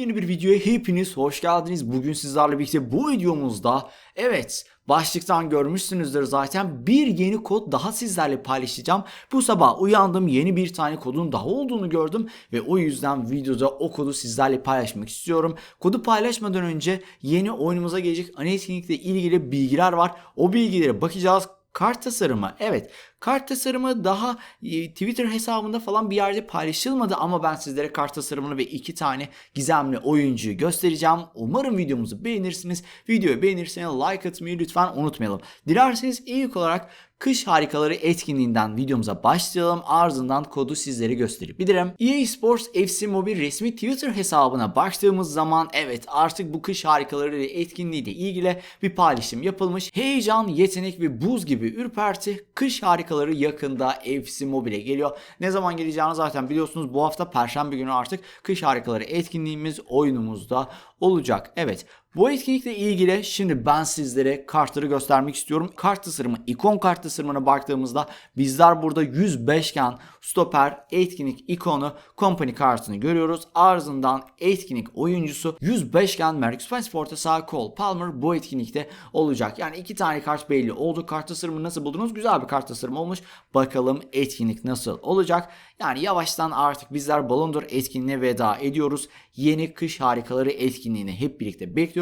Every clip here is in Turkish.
Yeni bir videoya hepiniz hoş geldiniz. Bugün sizlerle birlikte bu videomuzda evet başlıktan görmüşsünüzdür zaten bir yeni kod daha sizlerle paylaşacağım. Bu sabah uyandım yeni bir tane kodun daha olduğunu gördüm ve o yüzden videoda o kodu sizlerle paylaşmak istiyorum. Kodu paylaşmadan önce yeni oyunumuza gelecek ana ilgili bilgiler var. O bilgilere bakacağız. Kart tasarımı evet kart tasarımı daha e, Twitter hesabında falan bir yerde paylaşılmadı ama ben sizlere kart tasarımını ve iki tane gizemli oyuncuyu göstereceğim. Umarım videomuzu beğenirsiniz. Videoyu beğenirseniz like atmayı lütfen unutmayalım. Dilerseniz ilk olarak Kış Harikaları etkinliğinden videomuza başlayalım. Ardından kodu sizlere gösterebilirim. EA Sports FC Mobile resmi Twitter hesabına baktığımız zaman evet artık bu Kış Harikaları etkinliği ile ilgili bir paylaşım yapılmış. Heyecan, yetenek ve buz gibi ürperti Kış Harikaları yakında FC Mobile'e geliyor. Ne zaman geleceğini zaten biliyorsunuz. Bu hafta Perşembe günü artık Kış Harikaları etkinliğimiz oyunumuzda olacak. Evet bu etkinlikle ilgili şimdi ben sizlere kartları göstermek istiyorum. Kart tasarımı, ikon kart tasarımına baktığımızda bizler burada 105 gen stoper, etkinlik ikonu, company kartını görüyoruz. Ardından etkinlik oyuncusu 105 gen Merrick Spence Forte sağ Cole Palmer bu etkinlikte olacak. Yani iki tane kart belli oldu. Kart tasarımı nasıl buldunuz? Güzel bir kart tasarımı olmuş. Bakalım etkinlik nasıl olacak? Yani yavaştan artık bizler Ballon d'Or etkinliğine veda ediyoruz. Yeni kış harikaları etkinliğini hep birlikte bekliyoruz.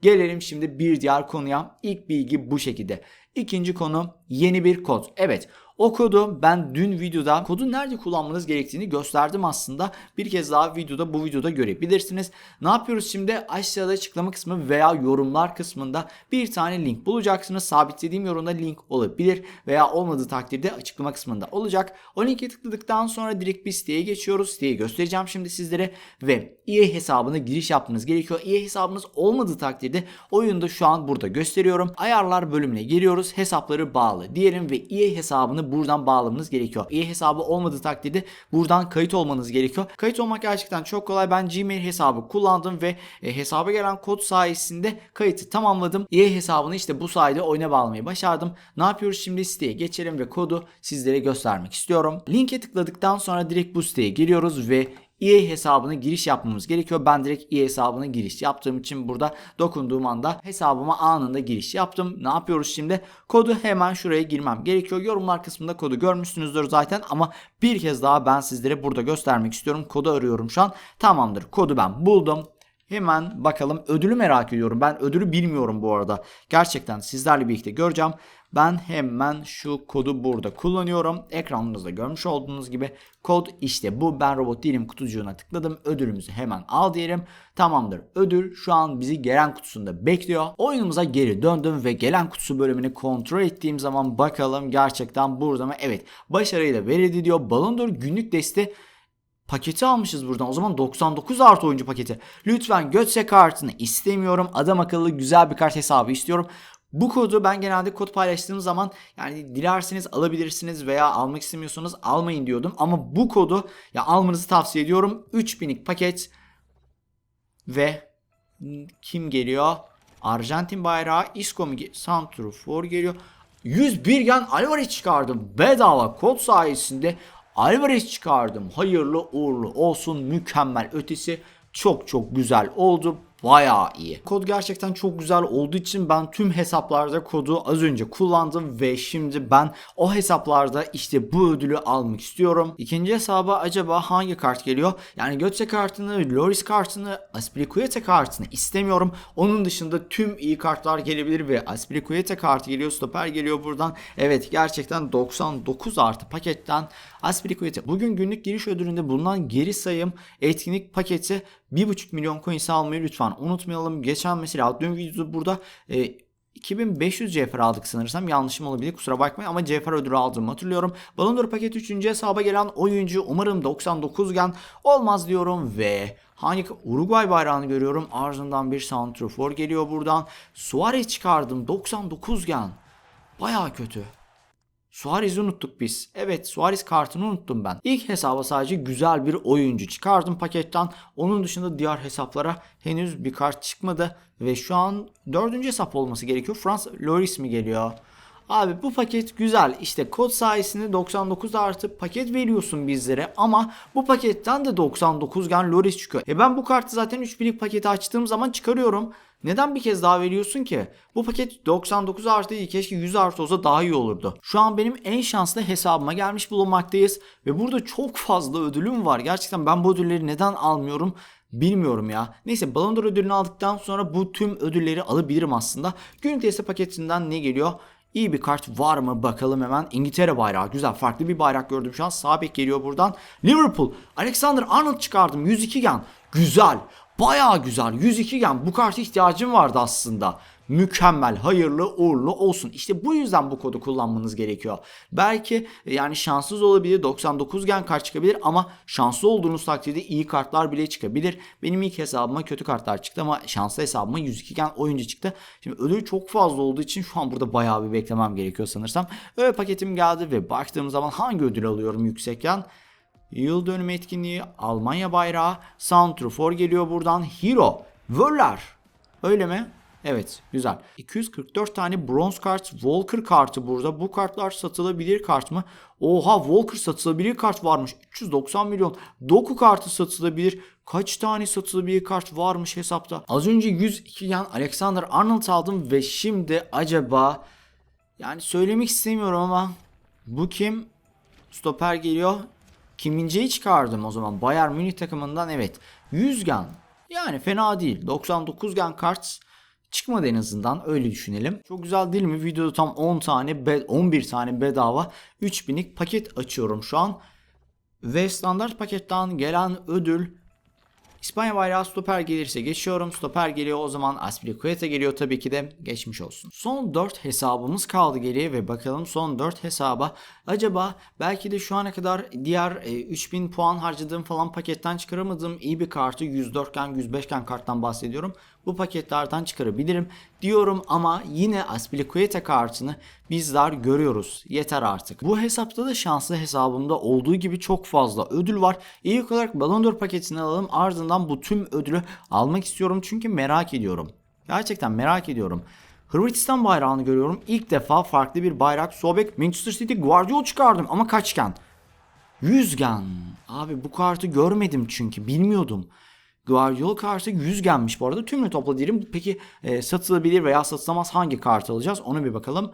Gelelim şimdi bir diğer konuya. İlk bilgi bu şekilde. İkinci konu yeni bir kod. Evet o kodu ben dün videoda kodu nerede kullanmanız gerektiğini gösterdim aslında. Bir kez daha videoda bu videoda görebilirsiniz. Ne yapıyoruz şimdi? Aşağıda açıklama kısmı veya yorumlar kısmında bir tane link bulacaksınız. Sabitlediğim yorumda link olabilir veya olmadığı takdirde açıklama kısmında olacak. O linke tıkladıktan sonra direkt bir siteye geçiyoruz. Siteyi göstereceğim şimdi sizlere ve EA hesabına giriş yapmanız gerekiyor. EA hesabınız olmadığı takdirde oyunda şu an burada gösteriyorum. Ayarlar bölümüne giriyoruz. Hesapları bağlı diyelim ve EA hesabını buradan bağlamanız gerekiyor. EA hesabı olmadığı takdirde buradan kayıt olmanız gerekiyor. Kayıt olmak gerçekten çok kolay. Ben Gmail hesabı kullandım ve e, hesaba gelen kod sayesinde kayıtı tamamladım. EA hesabını işte bu sayede oyuna bağlamayı başardım. Ne yapıyoruz şimdi? Siteye geçelim ve kodu sizlere göstermek istiyorum. Linke tıkladıktan sonra direkt bu siteye giriyoruz ve EA hesabına giriş yapmamız gerekiyor. Ben direkt EA hesabına giriş yaptığım için burada dokunduğum anda hesabıma anında giriş yaptım. Ne yapıyoruz şimdi? Kodu hemen şuraya girmem gerekiyor. Yorumlar kısmında kodu görmüşsünüzdür zaten ama bir kez daha ben sizlere burada göstermek istiyorum. Kodu arıyorum şu an. Tamamdır. Kodu ben buldum. Hemen bakalım ödülü merak ediyorum. Ben ödülü bilmiyorum bu arada. Gerçekten sizlerle birlikte göreceğim. Ben hemen şu kodu burada kullanıyorum. Ekranınızda görmüş olduğunuz gibi kod işte bu. Ben robot değilim kutucuğuna tıkladım. Ödülümüzü hemen al diyelim. Tamamdır. Ödül şu an bizi gelen kutusunda bekliyor. Oyunumuza geri döndüm ve gelen kutusu bölümünü kontrol ettiğim zaman bakalım gerçekten burada mı? Evet. Başarıyla verildi diyor. Ballon d'Or günlük deste paketi almışız buradan. O zaman 99 artı oyuncu paketi. Lütfen Götze kartını istemiyorum. Adam akıllı güzel bir kart hesabı istiyorum. Bu kodu ben genelde kod paylaştığım zaman yani dilerseniz alabilirsiniz veya almak istemiyorsanız almayın diyordum. Ama bu kodu ya almanızı tavsiye ediyorum. 3000'lik paket ve kim geliyor? Arjantin bayrağı Isco mu? Santrofor geliyor. 101 gen Alvarez çıkardım. Bedava kod sayesinde Alvarez çıkardım. Hayırlı uğurlu olsun. Mükemmel ötesi. Çok çok güzel oldu bayağı iyi. Kod gerçekten çok güzel olduğu için ben tüm hesaplarda kodu az önce kullandım ve şimdi ben o hesaplarda işte bu ödülü almak istiyorum. İkinci hesaba acaba hangi kart geliyor? Yani Götze kartını, Loris kartını, Aspilicueta kartını istemiyorum. Onun dışında tüm iyi kartlar gelebilir ve Aspilicueta kartı geliyor, stoper geliyor buradan. Evet gerçekten 99 artı paketten Aspilicueta. Bugün günlük giriş ödülünde bulunan geri sayım etkinlik paketi 1.5 milyon coins almayı lütfen unutmayalım. Geçen mesela dün videoda burada e, 2500 CFR aldık sanırsam yanlışım olabilir kusura bakmayın ama CFR ödülü aldığımı hatırlıyorum. Ballon d'Or paket 3. hesaba gelen oyuncu umarım 99 gen olmaz diyorum ve hangi Uruguay bayrağını görüyorum ardından bir Santrofor geliyor buradan. Suarez çıkardım 99 gen baya kötü. Suarez'i unuttuk biz. Evet Suarez kartını unuttum ben. İlk hesaba sadece güzel bir oyuncu çıkardım paketten. Onun dışında diğer hesaplara henüz bir kart çıkmadı. Ve şu an dördüncü hesap olması gerekiyor. Frans Loris mi geliyor? Abi bu paket güzel. İşte kod sayesinde 99 artı paket veriyorsun bizlere ama bu paketten de 99 gen Loris çıkıyor. E ben bu kartı zaten 3 birlik paketi açtığım zaman çıkarıyorum. Neden bir kez daha veriyorsun ki? Bu paket 99 artı değil keşke 100 artı olsa daha iyi olurdu. Şu an benim en şanslı hesabıma gelmiş bulunmaktayız. Ve burada çok fazla ödülüm var. Gerçekten ben bu ödülleri neden almıyorum bilmiyorum ya. Neyse Ballon d'Or ödülünü aldıktan sonra bu tüm ödülleri alabilirim aslında. Günlük deste paketinden ne geliyor? İyi bir kart var mı bakalım hemen. İngiltere bayrağı güzel farklı bir bayrak gördüm şu an. Sağ geliyor buradan. Liverpool Alexander Arnold çıkardım 102 gen. Güzel. Baya güzel. 102 gen. Bu karta ihtiyacım vardı aslında. Mükemmel, hayırlı, uğurlu olsun. İşte bu yüzden bu kodu kullanmanız gerekiyor. Belki yani şanssız olabilir. 99 gen kart çıkabilir ama şanslı olduğunuz takdirde iyi kartlar bile çıkabilir. Benim ilk hesabıma kötü kartlar çıktı ama şanslı hesabıma 102 gen oyuncu çıktı. Şimdi ödül çok fazla olduğu için şu an burada bayağı bir beklemem gerekiyor sanırsam. Öyle paketim geldi ve baktığım zaman hangi ödül alıyorum yüksek gen? Yıl dönümü etkinliği, Almanya bayrağı, Santrofor geliyor buradan. Hero, Wöller. Öyle mi? Evet güzel. 244 tane bronz kart Walker kartı burada. Bu kartlar satılabilir kart mı? Oha Walker satılabilir kart varmış. 390 milyon. Doku kartı satılabilir. Kaç tane satılabilir kart varmış hesapta? Az önce 102 yan Alexander Arnold aldım ve şimdi acaba yani söylemek istemiyorum ama bu kim? Stoper geliyor. Kim Min-jae'yi çıkardım o zaman. Bayern Münih takımından evet. 100 gen. Yani fena değil. 99 gen kart çıkmadı en azından öyle düşünelim. Çok güzel değil mi? Videoda tam 10 tane, be- 11 tane bedava 3000'lik paket açıyorum şu an. Ve standart paketten gelen ödül İspanya bayrağı stoper gelirse geçiyorum. Stoper geliyor o zaman Aspilicueta geliyor tabii ki de geçmiş olsun. Son 4 hesabımız kaldı geriye ve bakalım son 4 hesaba acaba belki de şu ana kadar diğer e, 3000 puan harcadığım falan paketten çıkaramadığım iyi bir kartı 104 gen 105 gen karttan bahsediyorum. Bu paketlerden çıkarabilirim diyorum ama yine Aspilicueta kartını bizler görüyoruz. Yeter artık. Bu hesapta da şanslı hesabımda olduğu gibi çok fazla ödül var. İlk olarak Ballon d'Or paketini alalım ardından bu tüm ödülü almak istiyorum çünkü merak ediyorum. Gerçekten merak ediyorum. Hırvatistan bayrağını görüyorum. İlk defa farklı bir bayrak. Sobek Manchester City Guardiola çıkardım ama kaçken? 100 gen. Abi bu kartı görmedim çünkü bilmiyordum. Guardiola kartı 100 genmiş bu arada. Tümünü topla diyelim. Peki e, satılabilir veya satılamaz hangi kart alacağız? Onu bir bakalım.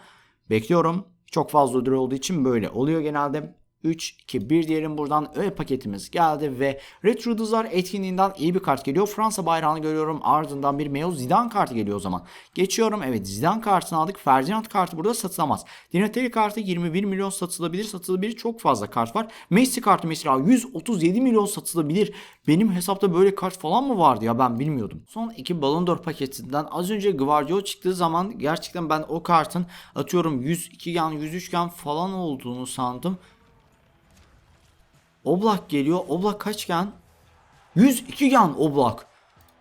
Bekliyorum. Çok fazla ödül olduğu için böyle oluyor genelde. 3, 2, 1 diyelim buradan öyle paketimiz geldi ve Retro Yıldızlar etkinliğinden iyi bir kart geliyor. Fransa bayrağını görüyorum ardından bir Meo Zidane kartı geliyor o zaman. Geçiyorum evet Zidane kartını aldık. Ferdinand kartı burada satılamaz. Dinateli kartı 21 milyon satılabilir. Satılabilir çok fazla kart var. Messi kartı mesela 137 milyon satılabilir. Benim hesapta böyle kart falan mı vardı ya ben bilmiyordum. Son iki Ballon d'Or paketinden az önce Guardiola çıktığı zaman gerçekten ben o kartın atıyorum 102 gen 103 gen falan olduğunu sandım. Oblak geliyor. Oblak kaç gen? 102 gen Oblak.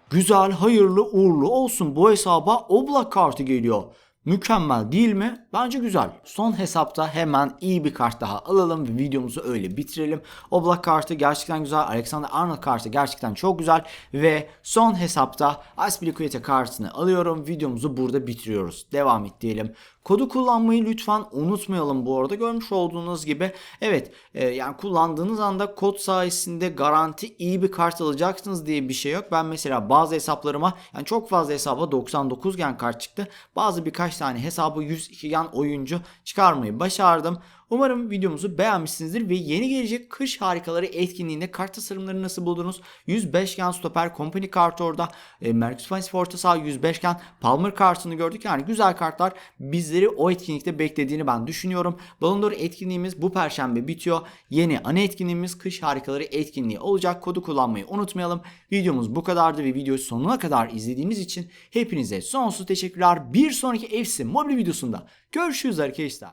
Güzel, hayırlı, uğurlu olsun. Bu hesaba Oblak kartı geliyor. Mükemmel değil mi? Bence güzel. Son hesapta hemen iyi bir kart daha alalım ve videomuzu öyle bitirelim. Oblak kartı gerçekten güzel. Alexander Arnold kartı gerçekten çok güzel. Ve son hesapta Aspilicueta kartını alıyorum. Videomuzu burada bitiriyoruz. Devam et diyelim. Kodu kullanmayı lütfen unutmayalım bu arada. Görmüş olduğunuz gibi evet e, yani kullandığınız anda kod sayesinde garanti iyi bir kart alacaksınız diye bir şey yok. Ben mesela bazı hesaplarıma yani çok fazla hesaba 99 gen kart çıktı. Bazı birkaç tane hesabı 102 gen oyuncu çıkarmayı başardım. Umarım videomuzu beğenmişsinizdir ve yeni gelecek kış harikaları etkinliğinde kart tasarımlarını nasıl buldunuz? 105 gen stoper company kartı orada. E, Mercus Fines Forta sağ 105 gen Palmer kartını gördük. Yani güzel kartlar bizleri o etkinlikte beklediğini ben düşünüyorum. Ballon d'Or etkinliğimiz bu perşembe bitiyor. Yeni ana etkinliğimiz kış harikaları etkinliği olacak. Kodu kullanmayı unutmayalım. Videomuz bu kadardı ve videoyu sonuna kadar izlediğiniz için hepinize sonsuz teşekkürler. Bir sonraki FC mobil videosunda görüşürüz arkadaşlar.